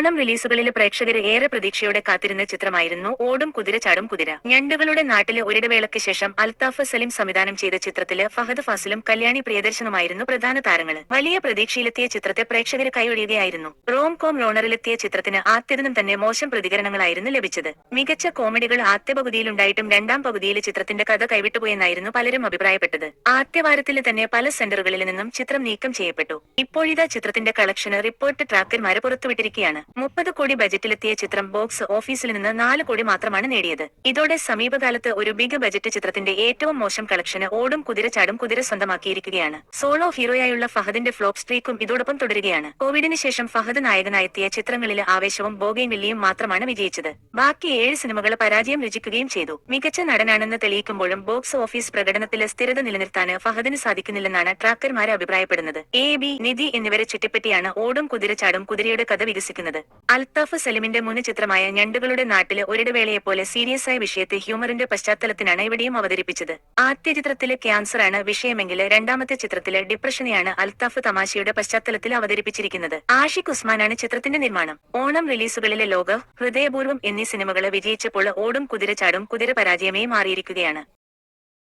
ഓണം റിലീസുകളിലെ പ്രേക്ഷകര് ഏറെ പ്രതീക്ഷയോടെ കാത്തിരുന്ന ചിത്രമായിരുന്നു ഓടും കുതിര ചാടും കുതിര. ഞണ്ടുകളുടെ നാട്ടിലെ ഒരിടവേളയ്ക്ക് ശേഷം അൽത്താഫ് സലിം സംവിധാനം ചെയ്ത ചിത്രത്തിൽ ഫഹദ് ഫാസിലും കല്യാണി പ്രിയദർശനുമായിരുന്നു പ്രധാന താരങ്ങൾ വലിയ പ്രതീക്ഷയിലെത്തിയ ചിത്രത്തെ പ്രേക്ഷകര് കൈയൊഴിയുകയായിരുന്നു. റോം കോം റോണറിലെത്തിയ ചിത്രത്തിന് ആദ്യദിനം തന്നെ മോശം പ്രതികരണങ്ങളായിരുന്നു ലഭിച്ചത്. മികച്ച കോമഡികൾ ആദ്യ പകുതിയിലുണ്ടായിട്ടും രണ്ടാം പകുതിയിൽ ചിത്രത്തിന്റെ കഥ കൈവിട്ടുപോയെന്നായിരുന്നു പലരും അഭിപ്രായപ്പെട്ടത്. ആദ്യവാരത്തിൽ തന്നെ പല സെന്ററുകളിൽ നിന്നും ചിത്രം നീക്കം ചെയ്യപ്പെട്ടു. ഇപ്പോഴിതാ ചിത്രത്തിന്റെ കളക്ഷന് റിപ്പോർട്ട് ട്രാക്കർമാരെ പുറത്തുവിട്ടിരിക്കുകയാണ്. മുപ്പത് കോടി ബജറ്റിലെത്തിയ ചിത്രം ബോക്സ് ഓഫീസിൽ നിന്ന് നാല് കോടി മാത്രമാണ് നേടിയത്. ഇതോടെ സമീപകാലത്ത് ഒരു ബിഗ് ബജറ്റ് ചിത്രത്തിന്റെ ഏറ്റവും മോശം കളക്ഷന് ഓടും കുതിര ചാടും കുതിര സ്വന്തമാക്കിയിരിക്കുകയാണ്. സോളോ ഹീറോയായുള്ള ഫഹദിന്റെ ഫ്ലോപ്പ് സ്ട്രീക്കും ഇതോടൊപ്പം തുടരുകയാണ്. കോവിഡിന് ശേഷം ഫഹദ് നായകനായെത്തിയ ചിത്രങ്ങളിലെ ആവേശവും ബോഗയും വില്ലിയും മാത്രമാണ് വിജയിച്ചത്. ബാക്കി ഏഴ് സിനിമകൾ പരാജയം രുചിക്കുകയും ചെയ്തു. മികച്ച നടനാണെന്ന് തെളിയിക്കുമ്പോഴും ബോക്സ് ഓഫീസ് പ്രകടനത്തിലെ സ്ഥിരത നിലനിർത്താൻ ഫഹദിന് സാധിക്കുന്നില്ലെന്നാണ് ട്രാക്കർമാരെ അഭിപ്രായപ്പെടുന്നത്. എ ബി നിധി എന്നിവരെ ചുറ്റിപ്പറ്റിയാണ് ഓടും കുതിരച്ചാടും കുതിരയുടെ കഥ വികസിക്കുന്നത്. അൽത്താഫ് സലിമിന്റെ മുൻ ചിത്രമായ ഞണ്ടുകളുടെ നാട്ടിലെ ഒരിടവേളയെപ്പോലെ സീരിയസ് ആയ വിഷയത്തെ ഹ്യൂമറിന്റെ പശ്ചാത്തലത്തിനാണ് ഇവിടെയും അവതരിപ്പിച്ചത്. ആദ്യ ചിത്രത്തിലെ ക്യാൻസർ ആണ് വിഷയമെങ്കിൽ രണ്ടാമത്തെ ചിത്രത്തിലെ ഡിപ്രഷനെയാണ് അൽത്താഫ് തമാശയുടെ പശ്ചാത്തലത്തിൽ അവതരിപ്പിച്ചിരിക്കുന്നത്. ആഷിഖ് ഉസ്മാനാണ് ചിത്രത്തിന്റെ നിർമ്മാണം. ഓണം റിലീസുകളിലെ ലോക ഹൃദയപൂർവം എന്നീ സിനിമകൾ വിജയിച്ചപ്പോൾ ഓടും കുതിര ചാടും കുതിര പരാജയമേ മാറിയിരിക്കുകയാണ്.